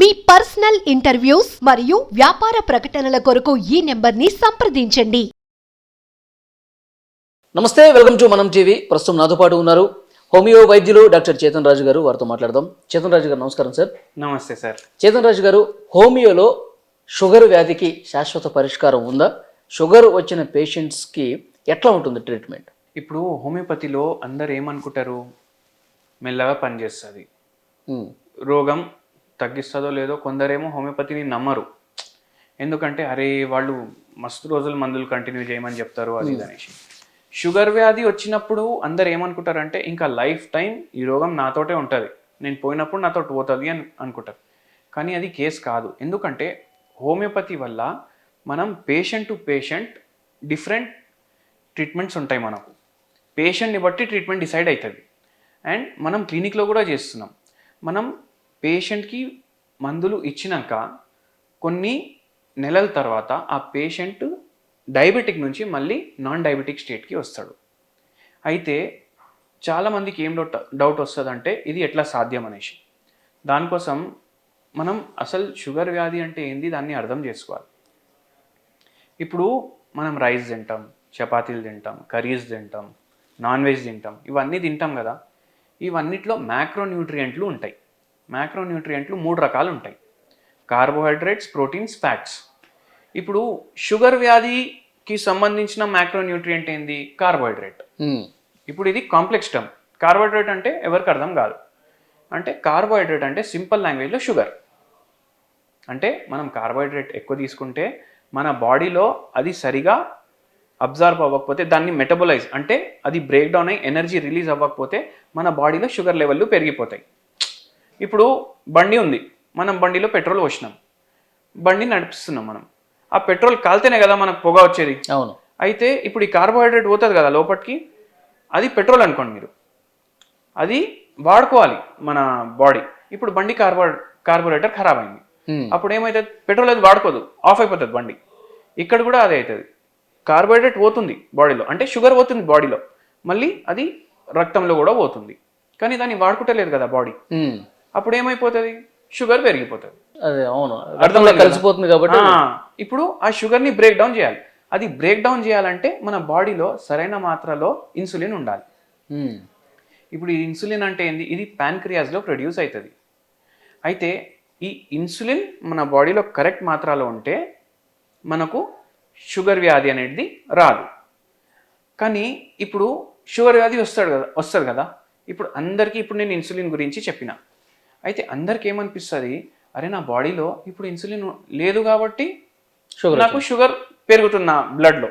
మీ personal interviews మరియు వ్యాపార ప్రకటనల కొరకు ఈ నెంబర్ని సంప్రదించండి. నమస్తే వెల్కమ్ టు మనం టీవీ. ప్రస్తుతం నాతో పాటు ఉన్నారు హోమియో వైద్యులు డాక్టర్ చేతన్ రాజు గారు. వారితో మాట్లాడదాం. చేతన్ రాజు గారు నమస్కారం సార్. నమస్తే సార్. చేతన్ రాజు గారు హోమియోలో షుగర్ వ్యాధికి శాశ్వత పరిష్కారం ఉందా? షుగర్ వచ్చిన పేషెంట్స్కి ఎట్లా ఉంటుంది ట్రీట్మెంట్? ఇప్పుడు హోమియోపతిలో అందరు ఏమనుకుంటారు? మెల్లగా పనిచేస్తుంది. రోగం తగ్గిస్తుందో లేదో కొందరేమో హోమియోపతిని నమ్మరు. ఎందుకంటే అరే వాళ్ళు మస్తు రోజులు మందులు కంటిన్యూ చేయమని చెప్తారు అది ఇది అనేసి. షుగర్ వ్యాధి వచ్చినప్పుడు అందరు ఏమనుకుంటారంటే ఇంకా లైఫ్ టైం ఈ రోగం నాతోటే ఉంటుంది. నేను పోయినప్పుడు నాతో పోతుంది అని అనుకుంటారు. కానీ అది కేసు కాదు. ఎందుకంటే హోమియోపతి వల్ల మనం patient to patient different treatments ఉంటాయి మనకు. పేషెంట్ని బట్టి ట్రీట్మెంట్ డిసైడ్ అవుతుంది అండ్ మనం క్లినిక్లో కూడా చేస్తున్నాం. మనం పేషెంట్కి మందులు ఇచ్చినాక కొన్ని నెలల తర్వాత ఆ పేషెంట్ డయాబెటిక్ నుంచి మళ్ళీ నాన్ డయాబెటిక్ స్టేట్కి వస్తాడు. అయితే చాలామందికి ఏం డౌట్ డౌట్ వస్తుందంటే ఇది ఎట్లా సాధ్యం అనేసి. దానికోసం మనం అసలు షుగర్ వ్యాధి అంటే ఏంది దాన్ని అర్థం చేసుకోవాలి. ఇప్పుడు మనం రైస్ తింటాం చపాతీలు తింటాం కర్రీస్ తింటాం నాన్ వెజ్ తింటాం ఇవన్నీ తింటాం కదా. ఇవన్నిట్లో మ్యాక్రో న్యూట్రియంట్లు ఉంటాయి. మ్యాక్రో న్యూట్రియంట్లు మూడు రకాలు ఉంటాయి కార్బోహైడ్రేట్స్ ప్రోటీన్స్ ఫ్యాట్స్. ఇప్పుడు షుగర్ వ్యాధికి సంబంధించిన మ్యాక్రో న్యూట్రియంట్ ఏంది? కార్బోహైడ్రేట్. ఇప్పుడు ఇది కాంప్లెక్స్ టర్మ్. కార్బోహైడ్రేట్ అంటే ఎవరికి అర్థం కాదు. అంటే కార్బోహైడ్రేట్ అంటే సింపుల్ లాంగ్వేజ్లో షుగర్. అంటే మనం కార్బోహైడ్రేట్ ఎక్కువ తీసుకుంటే మన బాడీలో అది సరిగా అబ్జర్వ్ అవ్వకపోతే దాన్ని మెటబలైజ్ అంటే అది బ్రేక్ డౌన్ అయ్యి ఎనర్జీ రిలీజ్ అవ్వకపోతే మన బాడీలో షుగర్ లెవెల్లు పెరిగిపోతాయి. ఇప్పుడు బండి ఉంది. మనం బండిలో పెట్రోల్ పోసినాం. బండి నడిపిస్తున్నాం మనం. ఆ పెట్రోల్ కాలితేనే కదా మనకు పొగ వచ్చేది. అవును. అయితే ఇప్పుడు ఈ కార్బోహైడ్రేట్ పోతుంది కదా లోపలికి అది పెట్రోల్ అనుకోండి మీరు. అది వాడుకోవాలి మన బాడీ. ఇప్పుడు బండి కార్బో కార్బోరేటర్ ఖరాబ్ అయింది. అప్పుడు ఏమవుతుంది పెట్రోల్ అది వాడుకోదు. ఆఫ్ అయిపోతుంది బండి. ఇక్కడ కూడా అదే అవుతుంది కార్బోహైడ్రేట్ పోతుంది బాడీలో. అంటే షుగర్ పోతుంది బాడీలో. మళ్ళీ అది రక్తంలో కూడా పోతుంది. కానీ దాన్ని వాడుకుంటలేదు కదా బాడీ. అప్పుడు ఏమైపోతుంది షుగర్ పెరిగిపోతుంది. అదే అవును. అర్థంలో? కలిసిపోతుంది కాబట్టి ఇప్పుడు ఆ షుగర్ని బ్రేక్ డౌన్ చేయాలి. అది బ్రేక్ డౌన్ చేయాలంటే మన బాడీలో సరైన మాత్రలో ఇన్సులిన్ ఉండాలి. ఇప్పుడు ఈ ఇన్సులిన్ అంటే ఏంది? ఇది ప్యాన్క్రియాస్లో ప్రొడ్యూస్ అవుతుంది అయితే ఈ ఇన్సులిన్ మన బాడీలో కరెక్ట్ మాత్రలో ఉంటే మనకు షుగర్ వ్యాధి అనేది రాదు. కానీ ఇప్పుడు షుగర్ వ్యాధి వస్తాడు కదా వస్తుంది కదా? ఇప్పుడు అందరికీ ఇప్పుడు నేను ఇన్సులిన్ గురించి చెప్పిన. అయితే అందరికి ఏమనిపిస్తుంది అరే నా బాడీలో ఇప్పుడు ఇన్సులిన్ లేదు కాబట్టి షుగర్ నాకు షుగర్ పెరుగుతున్న బ్లడ్లో.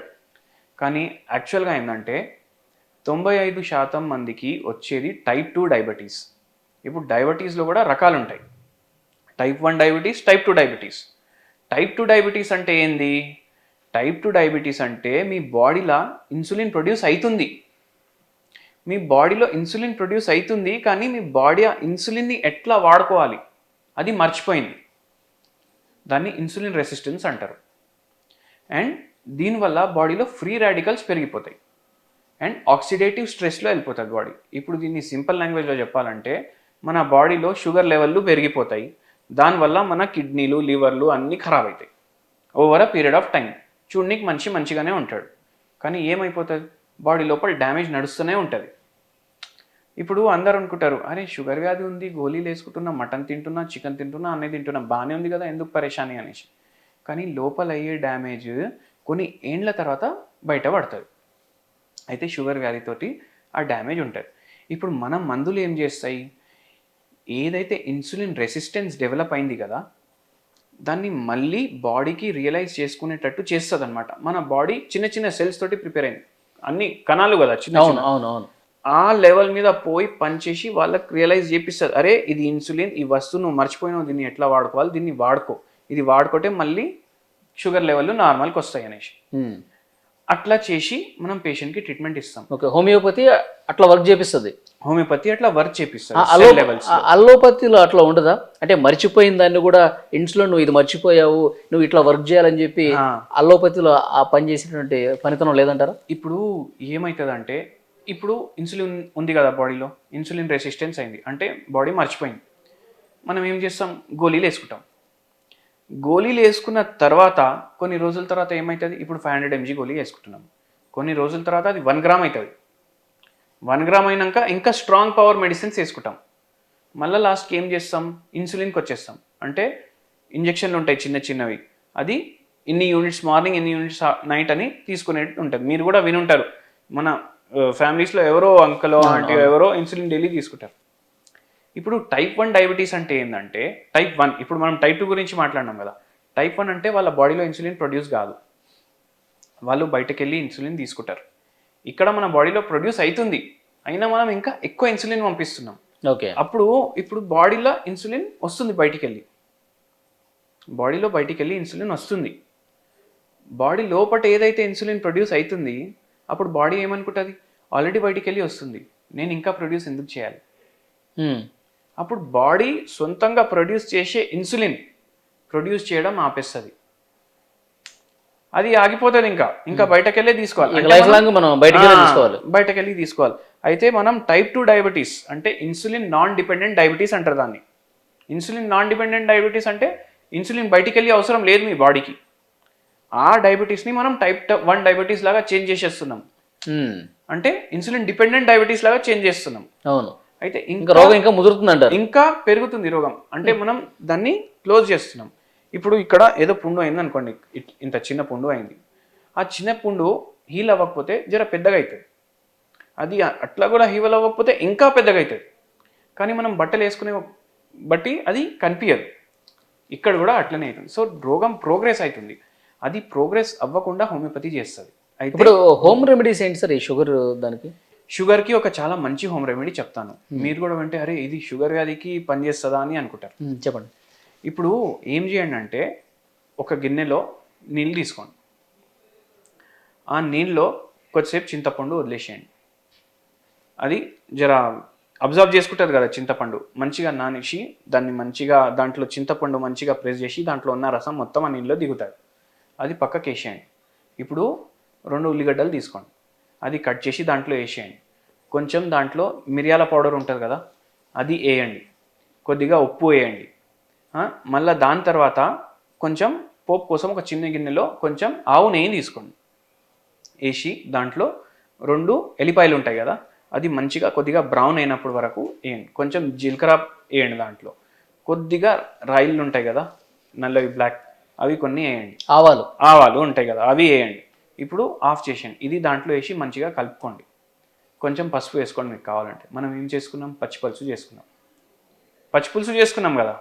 కానీ యాక్చువల్గా ఏంటంటే తొంభై ఐదు శాతం మందికి వచ్చేది టైప్ టూ డయాబెటీస్. ఇప్పుడు డయాబెటీస్లో కూడా రకాలు ఉంటాయి type one diabetes type two diabetes. Type two diabetes అంటే ఏంది? టైప్ టూ డయాబెటీస్ అంటే మీ బాడీలో ఇన్సులిన్ ప్రొడ్యూస్ అవుతుంది మీ బాడీలో ఇన్సులిన్ ప్రొడ్యూస్ అవుతుంది కానీ మీ బాడీ ఆ ఇన్సులిన్ని ఎట్లా వాడుకోవాలి? అది మర్చిపోయింది. దాన్ని ఇన్సులిన్ రెసిస్టెన్స్ అంటారు. అండ్ దీనివల్ల బాడీలో ఫ్రీ రాడికల్స్ పెరిగిపోతాయి. అండ్ ఆక్సిడేటివ్ స్ట్రెస్లో వెళ్ళిపోతుంది బాడీ. ఇప్పుడు దీన్ని సింపుల్ లాంగ్వేజ్లో చెప్పాలంటే మన బాడీలో షుగర్ లెవెల్లు పెరిగిపోతాయి. దానివల్ల మన కిడ్నీలు లివర్లు అన్నీ ఖరాబ్ అవుతాయి over a period of time చూడనికి మనిషి మంచిగానే ఉంటాడు. కానీ ఏమైపోతుంది? బాడీ లోపల డ్యామేజ్ నడుస్తూనే ఉంటుంది. ఇప్పుడు అందరు అనుకుంటారు అరే షుగర్ వ్యాధి ఉంది గోళీలు వేసుకుంటున్నా మటన్ తింటున్నా చికెన్ తింటున్నా అన్నీ తింటున్నా బాగానే ఉంది కదా ఎందుకు పరేషాని? అనేసి. కానీ లోపల అయ్యే డ్యామేజ్ కొన్ని ఏండ్ల తర్వాత బయటపడుతుంది అయితే షుగర్ వ్యాధితోటి ఆ డ్యామేజ్ ఉంటుంది. ఇప్పుడు మనం మందులు ఏం చేస్తాయి? ఏదైతే ఇన్సులిన్ రెసిస్టెన్స్ డెవలప్ అయింది కదా దాన్ని మళ్ళీ బాడీకి రియలైజ్ చేసుకునేటట్టు చేస్తుంది అనమాట మన బాడీ చిన్న చిన్న సెల్స్ తోటి ప్రిపేర్ అయింది. అన్ని కణాలు కదా చిన్న అవును అవును అవును. ఆ లెవెల్ మీద పోయి పనిచేసి వాళ్ళకి రియలైజ్ చేపిస్తుంది అరే ఇది ఇన్సులిన్ ఈ వస్తువు నువ్వు మర్చిపోయినావు దీన్ని ఎట్లా వాడుకోవాలి దీన్ని వాడుకో. ఇది వాడుకుంటే మళ్ళీ షుగర్ లెవెల్ నార్మల్కి వస్తాయి అనేసి. అట్లా చేసి మనం పేషెంట్కి ట్రీట్మెంట్ ఇస్తాం. ఓకే హోమియోపతి అట్లా వర్క్ చేపిస్తుంది. హోమియోపతి అట్లా వర్క్ చేపిస్తారు అల్లోపతిలో అట్లా ఉండదా? అంటే మర్చిపోయిన దాన్ని కూడా ఇంట్లో నువ్వు ఇది మర్చిపోయావు నువ్వు ఇట్లా వర్క్ చేయాలని చెప్పి. అల్లోపతిలో ఆ పని చేసేటువంటి పనితనం లేదంటారా? ఇప్పుడు ఏమవుతుందంటే ఇప్పుడు ఇన్సులిన్ ఉంది కదా బాడీలో ఇన్సులిన్ రెసిస్టెన్స్ అయింది. అంటే బాడీ మర్చిపోయింది. మనం ఏం చేస్తాం? గోళీలు వేసుకుంటాం. గోళీలు వేసుకున్న తర్వాత కొన్ని రోజుల తర్వాత ఏమవుతుంది ఇప్పుడు ఫైవ్ హండ్రెడ్ ఎంజీ గోళీ వేసుకుంటున్నాం. కొన్ని రోజుల తర్వాత అది వన్ గ్రామ్ అవుతుంది వన్ గ్రామ్ అయినాక ఇంకా స్ట్రాంగ్ పవర్ మెడిసిన్స్ వేసుకుంటాం. మళ్ళీ లాస్ట్కి ఏం చేస్తాం? ఇన్సులిన్కి వచ్చేస్తాం. అంటే ఇంజెక్షన్లు ఉంటాయి చిన్న చిన్నవి. అది ఇన్ని యూనిట్స్ మార్నింగ్ ఇన్ని యూనిట్స్ నైట్ అని తీసుకునేట్టు ఉంటుంది. మీరు కూడా వినుంటారు. మన ఫ్యామిలీస్లో ఎవరో అంకలో ఆంటీ ఎవరో ఇన్సులిన్ డైలీ తీసుకుంటారు. ఇప్పుడు టైప్ వన్ డయాబెటీస్ అంటే ఏంటంటే టైప్ వన్ ఇప్పుడు మనం టైప్ టూ గురించి మాట్లాడినాం కదా. టైప్ వన్ అంటే వాళ్ళ బాడీలో ఇన్సులిన్ ప్రొడ్యూస్ కాదు. వాళ్ళు బయటకు వెళ్ళి ఇన్సులిన్ తీసుకుంటారు. ఇక్కడ మన బాడీలో ప్రొడ్యూస్ అవుతుంది అయినా మనం ఇంకా ఎక్కువ ఇన్సులిన్ పంపిస్తున్నాం. ఓకే. అప్పుడు ఇప్పుడు బాడీలో ఇన్సులిన్ వస్తుంది బయటికి వెళ్ళి బాడీలో బయటికి వెళ్ళి ఇన్సులిన్ వస్తుంది. బాడీ లోపట ఏదైతే ఇన్సులిన్ ప్రొడ్యూస్ అవుతుంది అప్పుడు బాడీ ఏమనుకుంటుంది? ఆల్రెడీ బయటికి వెళ్ళి వస్తుంది. నేను ఇంకా ప్రొడ్యూస్ ఎందుకు చేయాలి. అప్పుడు బాడీ సొంతంగా ప్రొడ్యూస్ చేసే ఇన్సులిన్ ప్రొడ్యూస్ చేయడం ఆపేస్తుంది. అది ఆగిపోతుంది ఇంకా. ఇంకా బయటకెళ్ళే తీసుకోవాలి. ఇక అంటే లైఫ్ మనం- లాంగ్ మనం బయటికి వెళ్ళి ఆ, తీసుకోవాలి. బయటకెళ్ళి తీసుకోవాలి. అయితే మనం టైప్ టూ డయాబెటీస్ అంటే ఇన్సులిన్ నాన్ డిపెండెంట్ డయాబెటీస్ అంటారు దాన్ని. ఇన్సులిన్ నాన్ డిపెండెంట్ డయాబెటీస్ అంటే ఇన్సులిన్ బయటికి వెళ్ళి అవసరం లేదు మీ బాడీకి. ఆ డయాబెటీస్ని మనం టైప్ వన్ డయాబెటీస్ లాగా చేంజ్ చేసేస్తున్నాం. ఉమ్. అంటే ఇన్సులిన్ డిపెండెంట్ డయాబెటీస్ లాగా చేంజ్ చేస్తున్నాం. అవును. అయితే ఇంకా రోగం ఇంకా ముదురుతుంది అంటారు ఇంకా పెరుగుతుంది రోగం. అంటే మనం దాన్ని క్లోజ్ చేస్తున్నాం. ఇప్పుడు ఇక్కడ ఏదో పుండు అయింది అనుకోండి ఇంత చిన్న పుండు అయింది. ఆ చిన్న పుండు హీల్ అవ్వకపోతే జర పెద్దగా అవుతుంది అది అట్లా కూడా హీల్ అవ్వకపోతే ఇంకా పెద్దగా అవుతుంది కానీ మనం బట్టలు వేసుకునే బట్టి అది కనిపించదు ఇక్కడ కూడా అట్లనే అవుతుంది. సో రోగం ప్రోగ్రెస్ అవుతుంది. అది ప్రోగ్రెస్ అవ్వకుండా హోమియోపతి చేస్తుంది. అయితే ఇప్పుడు హోమ్ రెమెడీస్ ఏంటి సార్? ఈ షుగర్ దానికి? షుగర్కి ఒక చాలా మంచి హోమ్ రెమెడీ చెప్తాను. మీరు కూడా వింటే అరే ఇది షుగర్ వ్యాధికి పనిచేస్తుందా? అని అనుకుంటారు. చెప్పండి. ఇప్పుడు ఏం చేయండి అంటే ఒక గిన్నెలో నీళ్ళు తీసుకోండి. ఆ నీళ్ళలో కొద్దిసేపు చింతపండు వదిలేసేయండి. అది జర అబ్జర్వ్ చేసుకుంటుంది కదా చింతపండు. మంచిగా నానేసి దాన్ని మంచిగా దాంట్లో చింతపండు మంచిగా ప్రెస్ చేసి దాంట్లో ఉన్న రసం మొత్తం ఆ నీళ్ళలో దిగుతుంది. అది పక్కకి వేసేయండి. ఇప్పుడు రెండు ఉల్లిగడ్డలు తీసుకోండి. అది కట్ చేసి దాంట్లో వేసేయండి. కొంచెం దాంట్లో మిరియాల పౌడర్ ఉంటుంది కదా అది వేయండి. కొద్దిగా ఉప్పు వేయండి. మళ్ళా దాని తర్వాత కొంచెం పోపు కోసం ఒక చిన్న గిన్నెలో కొంచెం ఆవు నెయ్యి తీసుకోండి. వేసి దాంట్లో రెండు ఎల్లిపాయలు ఉంటాయి కదా అది మంచిగా కొద్దిగా బ్రౌన్ అయినప్పుడు వరకు వేయండి. కొంచెం జీలకర్ర వేయండి దాంట్లో. కొద్దిగా రాయిలు ఉంటాయి కదా నల్లవి బ్లాక్ అవి కొన్ని వేయండి. ఆవాలు. ఆవాలు ఉంటాయి కదా అవి వేయండి. ఇప్పుడు ఆఫ్ చేసేయండి. ఇది దాంట్లో వేసి మంచిగా కలుపుకోండి. కొంచెం పసుపు వేసుకోండి మీకు కావాలంటే. మనం ఏం చేసుకున్నాం? పచ్చి పులుసు చేసుకున్నాం. పచ్చి పులుసు చేసుకున్నాం కదా.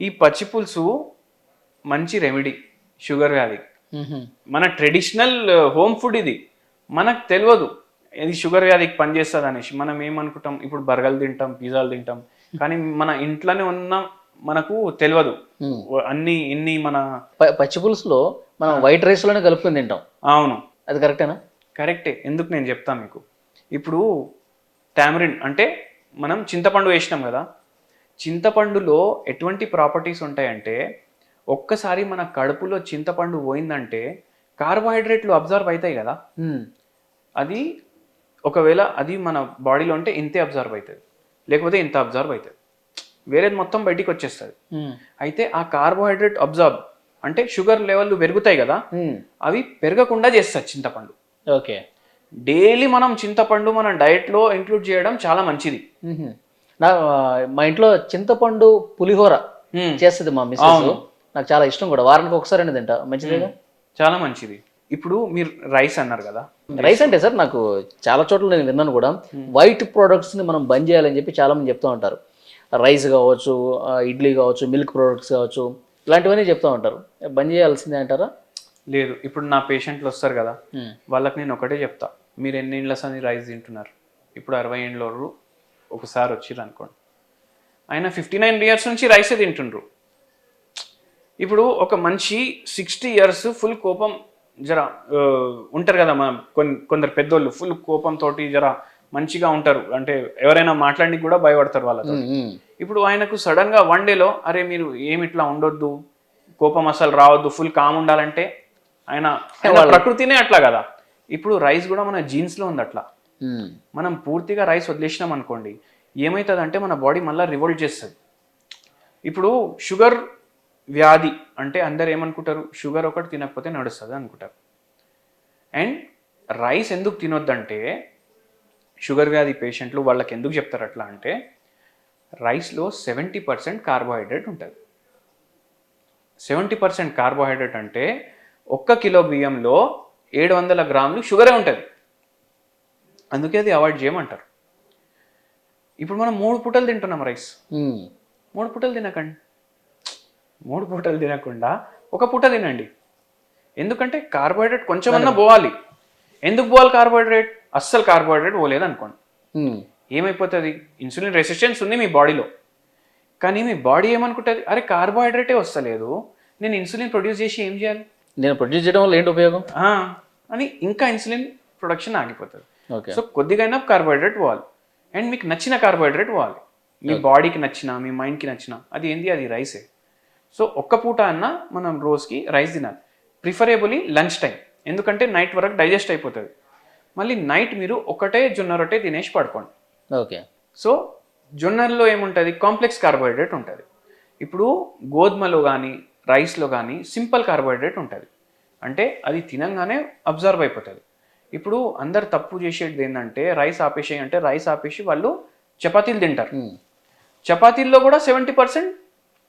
ఈ పచ్చి పులుసు మంచి రెమెడీ షుగర్ వ్యాధికి ఉహు. మన ట్రెడిషనల్ హోమ్ ఫుడ్ ఇది. మనకు తెలియదు ఇది షుగర్ వ్యాధికి పనిచేస్తుంది అనేసి. మనం ఏమనుకుంటాం? ఇప్పుడు బర్గర్లు తింటాం పిజ్జాలు తింటాం. కానీ మన ఇంట్లోనే ఉన్న మనకు తెలియదు. అన్ని ఇన్ని మన పచ్చి పులుసులో మనం వైట్ రైస్లోనే కలుపుకొని తింటాం. అవును. అది కరెక్టేనా? కరెక్టే. ఎందుకు నేను చెప్తాను మీకు? ఇప్పుడు టామరిన్ అంటే మనం చింతపండు వేసినాం కదా. చింతపండులో ఎటువంటి ప్రాపర్టీస్ ఉంటాయంటే ఒక్కసారి మన కడుపులో చింతపండు పోయిందంటే కార్బోహైడ్రేట్లు అబ్జర్వ్ అవుతాయి కదా. అది ఒకవేళ అది మన బాడీలో ఉంటే ఇంతే అబ్జర్వ్ అవుతుంది లేకపోతే ఇంత అబ్జర్వ్ అవుతుంది వేరేది మొత్తం బయటికి వచ్చేస్తుంది. అయితే ఆ కార్బోహైడ్రేట్ అబ్జర్వ్ అంటే షుగర్ లెవెల్ పెరుగుతాయి కదా. అవి పెరగకుండా చేస్తుంది చింతపండు ఓకే డైలీ మనం చింతపండు మన డైట్లో ఇంక్లూడ్ చేయడం చాలా మంచిది. నా మా ఇంట్లో చింతపండు పులిహోర. చేస్తుంది మా మిస్సెస్. నాకు చాలా ఇష్టం కూడా. వారానికి ఒకసారి తింటా. మంచిదేగా చాలా మంచిది. ఇప్పుడు మీరు రైస్ అన్నారు కదా. రైస్ అంటే సార్ నాకు చాలా చోట్ల నేను విన్నాను కూడా. వైట్ ప్రోడక్ట్స్ని మనం బంద్ చేయాలని చెప్పి చాలా మంది చెప్తూ ఉంటారు. రైస్ కావచ్చు ఇడ్లీ కావచ్చు మిల్క్ ప్రోడక్ట్స్ కావచ్చు ఇలాంటివన్నీ చెప్తూ ఉంటారు. బంద్ చేయాల్సిందే అంటారా? లేదు. ఇప్పుడు నా పేషెంట్లు వస్తారు కదా. వాళ్ళకి నేను ఒకటే చెప్తా. మీరు ఎన్ని ఇండ్ల అని రైస్ తింటున్నారు? ఇప్పుడు అరవై ఏండ్ల ఒకసారి వచ్చిర్రు అనుకోండి. ఆయన ఫిఫ్టీ నైన్ ఇయర్స్ నుంచి రైసే తింటుండ్రు. ఇప్పుడు ఒక మనిషి సిక్స్టీ ఇయర్స్ ఫుల్ కోపం జర ఉంటారు కదా మన కొన్ని కొందరు పెద్దోళ్ళు ఫుల్ కోపంతో జర మంచిగా ఉంటారు. అంటే ఎవరైనా మాట్లాడడానికి కూడా భయపడతారు వాళ్ళతో. ఇప్పుడు ఆయనకు సడన్గా వన్ డేలో అరే మీరు ఏమి ఇట్లా ఉండొద్దు కోపం అసలు రావద్దు ఫుల్ కామ్ ఉండాలంటే ఆయన ప్రకృతినే అట్లా కదా. ఇప్పుడు రైస్ కూడా మన జీన్స్లో ఉంది అట్లా. Hmm. మనం పూర్తిగా రైస్ వదిలేసినాం అనుకోండి ఏమవుతుంది అంటే మన బాడీ మళ్ళీ రివోల్ట్ చేస్తుంది. ఇప్పుడు షుగర్ వ్యాధి అంటే అందరు ఏమనుకుంటారు? షుగర్ ఒకటి తినకపోతే నడుస్తుంది అనుకుంటారు. అండ్ రైస్ ఎందుకు తినొద్దంటే షుగర్ వ్యాధి పేషెంట్లు వాళ్ళకి ఎందుకు చెప్తారు అట్లా అంటే రైస్లో సెవెంటీ పర్సెంట్ కార్బోహైడ్రేట్ ఉంటుంది. సెవెంటీ పర్సెంట్ కార్బోహైడ్రేట్ అంటే ఒక్క కిలో బియ్యంలో ఏడు వందల గ్రాములు షుగరే ఉంటుంది. అందుకే అది అవాయిడ్ చేయమంటారు. ఇప్పుడు మనం మూడు పూటలు తింటున్నాం రైస్. మూడు పూటలు తినకండి. మూడు పూటలు తినకుండా ఒక పూట తినండి. ఎందుకంటే కార్బోహైడ్రేట్ కొంచెం అన్నా పోవాలి. ఎందుకు పోవాలి కార్బోహైడ్రేట్ అస్సలు కార్బోహైడ్రేట్ పోలేదు అనుకోండి. ఏమైపోతుంది? ఇన్సులిన్ రెసిస్టెన్స్ ఉంది మీ బాడీలో కానీ మీ బాడీ ఏమనుకుంటుంది? అరే కార్బోహైడ్రేటే వస్తలేదు. నేను ఇన్సులిన్ ప్రొడ్యూస్ చేసి ఏం చేయాలి? నేను ప్రొడ్యూస్ చేయడం వల్ల ఏంటి ఉపయోగం? అని ఇంకా ఇన్సులిన్ ప్రొడక్షన్ ఆగిపోతుంది. సో కొద్దిగైనా కార్బోహైడ్రేట్ పోవాలి. అండ్ మీకు నచ్చిన కార్బోహైడ్రేట్ పోవాలి. మీ బాడీకి నచ్చిన మీ మైండ్కి నచ్చిన అది ఏంది? అది రైసే సో ఒక్క పూట అన్న మనం రోజుకి రైస్ తినాలి. ప్రిఫరేబుల్లీ లంచ్ టైం ఎందుకంటే నైట్ వరకు డైజెస్ట్ అయిపోతుంది. మళ్ళీ నైట్ మీరు ఒకటే జొన్న రొట్టె తినేసి పడుకోండి. ఓకే సో జొన్నల్లో ఏముంటుంది? కాంప్లెక్స్ కార్బోహైడ్రేట్ ఉంటుంది. ఇప్పుడు గోధుమలో కానీ రైస్లో కానీ సింపుల్ కార్బోహైడ్రేట్ ఉంటుంది. అంటే అది తినంగానే అబ్జర్వ్ అయిపోతుంది. ఇప్పుడు అందరు తప్పు చేసేది ఏంటంటే రైస్ ఆపేసి అంటే రైస్ ఆపేసి వాళ్ళు చపాతీలు తింటారు. చపాతీల్లో కూడా సెవెంటీ పర్సెంట్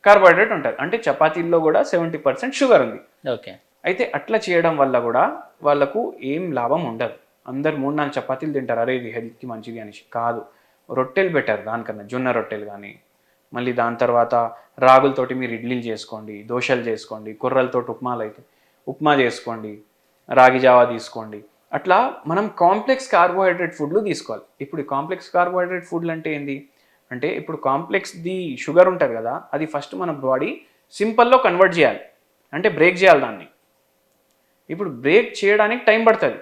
కార్బోహైడ్రేట్ ఉంటుంది. అంటే చపాతీల్లో కూడా సెవెంటీ పర్సెంట్ షుగర్ ఉంది. ఓకే. అయితే అట్లా చేయడం వల్ల కూడా వాళ్ళకు ఏం లాభం ఉండదు. అందరు మూడు నాలుగు చపాతీలు తింటారు. అరే ఇది హెల్త్కి మంచిది అనేసి. కాదు. రొట్టెలు బెటర్ దానికన్నా. జొన్న రొట్టెలు కానీ మళ్ళీ దాని తర్వాత రాగులతోటి మీరు ఇడ్లీలు చేసుకోండి దోశలు చేసుకోండి కుర్రలతోటి ఉప్మాలు అయితే ఉప్మా చేసుకోండి రాగి జావా తీసుకోండి. అట్లా మనం కాంప్లెక్స్ కార్బోహైడ్రేట్ ఫుడ్లు తీసుకోవాలి. ఇప్పుడు ఈ కాంప్లెక్స్ కార్బోహైడ్రేట్ ఫుడ్లు అంటే ఏంది? అంటే ఇప్పుడు కాంప్లెక్స్ ది షుగర్ ఉంటుంది కదా అది ఫస్ట్ మన బాడీ సింపుల్లో కన్వర్ట్ చేయాలి. అంటే బ్రేక్ చేయాలి దాన్ని. ఇప్పుడు బ్రేక్ చేయడానికి టైం పడుతుంది.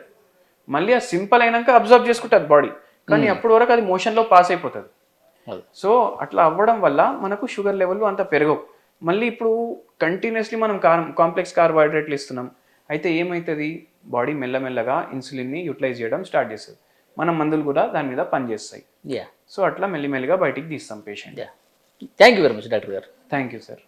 మళ్ళీ ఆ సింపుల్ అయినాక అబ్జర్వ్ చేసుకుంటుంది బాడీ. కానీ అప్పటి వరకు అది మోషన్లో పాస్ అయిపోతుంది. సో అట్లా అవ్వడం వల్ల మనకు షుగర్ లెవెల్ అంత పెరగవు. మళ్ళీ ఇప్పుడు కంటిన్యూస్లీ మనం కాంప్లెక్స్ కార్బోహైడ్రేట్లు ఇస్తున్నాం. అయితే ఏమవుతుంది బాడీ మెల్లమెల్లగా ఇన్సులిన్ని యూటిలైజ్ చేయడం స్టార్ట్ చేస్తుంది. మన మందులు కూడా దాని మీద పనిచేస్తాయి. యా సో అట్లా మెల్లిమెల్లిగా బయటికి తీస్తాం patient yeah thank you very much doctor గారు. Thank you sir